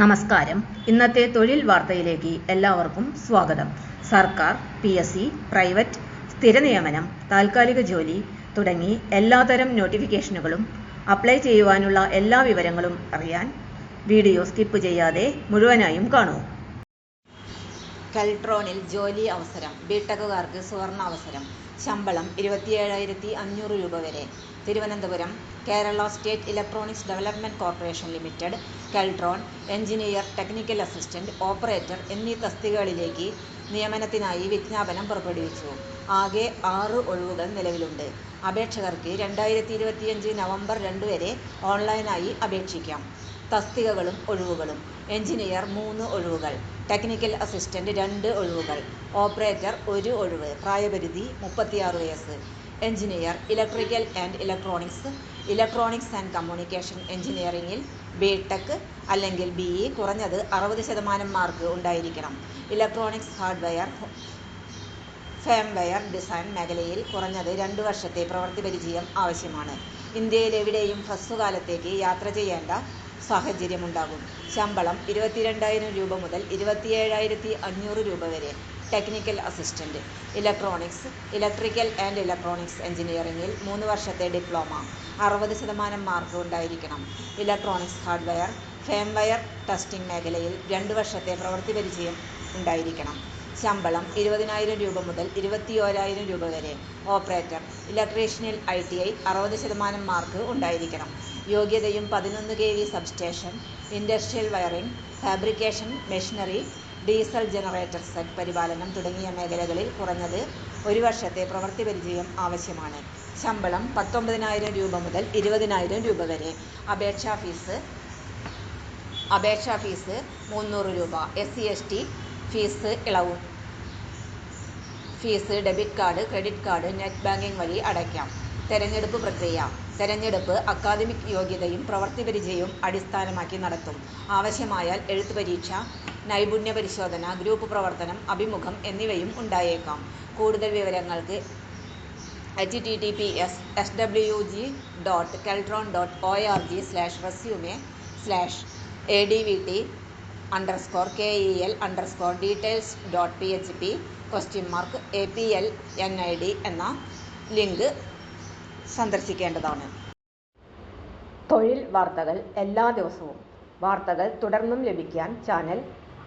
നമസ്കാരം. ഇന്നത്തെ തൊഴിൽ വാർത്തയിലേക്ക് എല്ലാവർക്കും സ്വാഗതം. സർക്കാർ പി എസ് സി പ്രൈവറ്റ് സ്ഥിര നിയമനം താൽക്കാലിക ജോലി തുടങ്ങി എല്ലാതരം നോട്ടിഫിക്കേഷനുകളും അപ്ലൈ ചെയ്യുവാനുള്ള എല്ലാ വിവരങ്ങളും അറിയാൻ വീഡിയോ സ്കിപ്പ് ചെയ്യാതെ മുഴുവനായും കാണൂ. കൽട്രോണിൽ ജോലി അവസരം ബിടെക്കുകാർക്ക് സുവർണ അവസരം ശമ്പളം ഇരുപത്തിയേഴായിരത്തി അഞ്ഞൂറ് രൂപ വരെ. Thiruvananthapuram Kerala state electronics development corporation limited Keltron engineer technical assistant operator എന്നീ തസ്തികകളിലേക്ക് നിയമനത്തിനായി വിജ്ഞാപനം പുറപ്പെടുവിച്ചു. ആകെ ആറ് ഒഴിവുകൾ നിലവിലുണ്ട്. അപേക്ഷകർക്ക് രണ്ടായിരത്തി ഇരുപത്തിയഞ്ച് നവംബർ രണ്ട് വരെ ഓൺലൈനായി അപേക്ഷിക്കാം. തസ്തികകളും ഒഴിവുകളും. എഞ്ചിനീയർ മൂന്ന് ഒഴിവുകൾ. ടെക്നിക്കൽ അസിസ്റ്റന്റ് രണ്ട് ഒഴിവുകൾ. ഓപ്പറേറ്റർ ഒരു ഒഴിവ്. പ്രായപരിധി മുപ്പത്തിയാറ് വയസ്സ്. Engineer electrical and electronics electronics and communication എഞ്ചിനീയറിംഗിൽ ബി ടെക് അല്ലെങ്കിൽ ബി ഇ കുറഞ്ഞത് അറുപത് ശതമാനം മാർക്ക് ഉണ്ടായിരിക്കണം. ഇലക്ട്രോണിക്സ് ഹാർഡ്വെയർ ഫേംവെയർ ഡിസൈൻ മേഖലയിൽ കുറഞ്ഞത് രണ്ട് വർഷത്തെ പ്രവൃത്തി പരിചയം ആവശ്യമാണ്. ഇന്ത്യയിലെവിടെയും ഹ്രസ്വകാലത്തേക്ക് യാത്ര ചെയ്യേണ്ട സാഹചര്യമുണ്ടാകും. ശമ്പളം ഇരുപത്തിരണ്ടായിരം രൂപ മുതൽ ഇരുപത്തിയേഴായിരത്തി അഞ്ഞൂറ് രൂപ വരെ. Technical assistant electronics electrical and electronics എഞ്ചിനീയറിംഗിൽ മൂന്ന് വർഷത്തെ ഡിപ്ലോമ അറുപത് ശതമാനം മാർക്ക് ഉണ്ടായിരിക്കണം. ഇലക്ട്രോണിക്സ് ഹാർഡ്വെയർ ഫേംവെയർ ടെസ്റ്റിംഗ് മേഖലയിൽ രണ്ട് വർഷത്തെ പ്രവൃത്തി പരിചയം ഉണ്ടായിരിക്കണം. ശമ്പളം ഇരുപതിനായിരം രൂപ മുതൽ ഇരുപത്തിയോരായിരം രൂപ വരെ. ഓപ്പറേറ്റർ ഇലക്ട്രീഷ്യനിൽ ഐ ടി ഐ അറുപത് ശതമാനം മാർക്ക് ഉണ്ടായിരിക്കണം. യോഗ്യതയും പതിനൊന്ന് K V substation industrial wiring fabrication machinery diesel generator set പരിപാലനം തുടങ്ങിയ മേഖലകളിൽ കുറഞ്ഞത് ഒരു വർഷത്തെ പ്രവൃത്തി പരിചയം ആവശ്യമാണ്. ശമ്പളം പത്തൊമ്പതിനായിരം രൂപ മുതൽ ഇരുപതിനായിരം രൂപ വരെ. അപേക്ഷാ ഫീസ് അപേക്ഷാ ഫീസ് മുന്നൂറ് രൂപ. S C S T fees ഇളവും. Fees debit card credit card net banking വഴി അടയ്ക്കാം. തെരഞ്ഞെടുപ്പ് പ്രക്രിയ. തെരഞ്ഞെടുപ്പ് അക്കാദമിക് യോഗ്യതയും പ്രവൃത്തി പരിചയവും അടിസ്ഥാനമാക്കി നടത്തും. ആവശ്യമായാൽ എഴുത്ത് പരീക്ഷ നൈപുണ്യ പരിശോധന ഗ്രൂപ്പ് പ്രവർത്തനം അഭിമുഖം എന്നിവയും ഉണ്ടായേക്കാം. കൂടുതൽ വിവരങ്ങൾക്ക് H T T P S S W G dot Keltron dot O R G slash resume slash A D V T underscore K E L underscore details dot P H P question mark A P L N I D എന്ന link സന്ദർശിക്കേണ്ടതാണ്. തൊഴിൽ വാർത്തകൾ എല്ലാ ദിവസവും. വാർത്തകൾ തുടർന്നും ലഭിക്കാൻ channel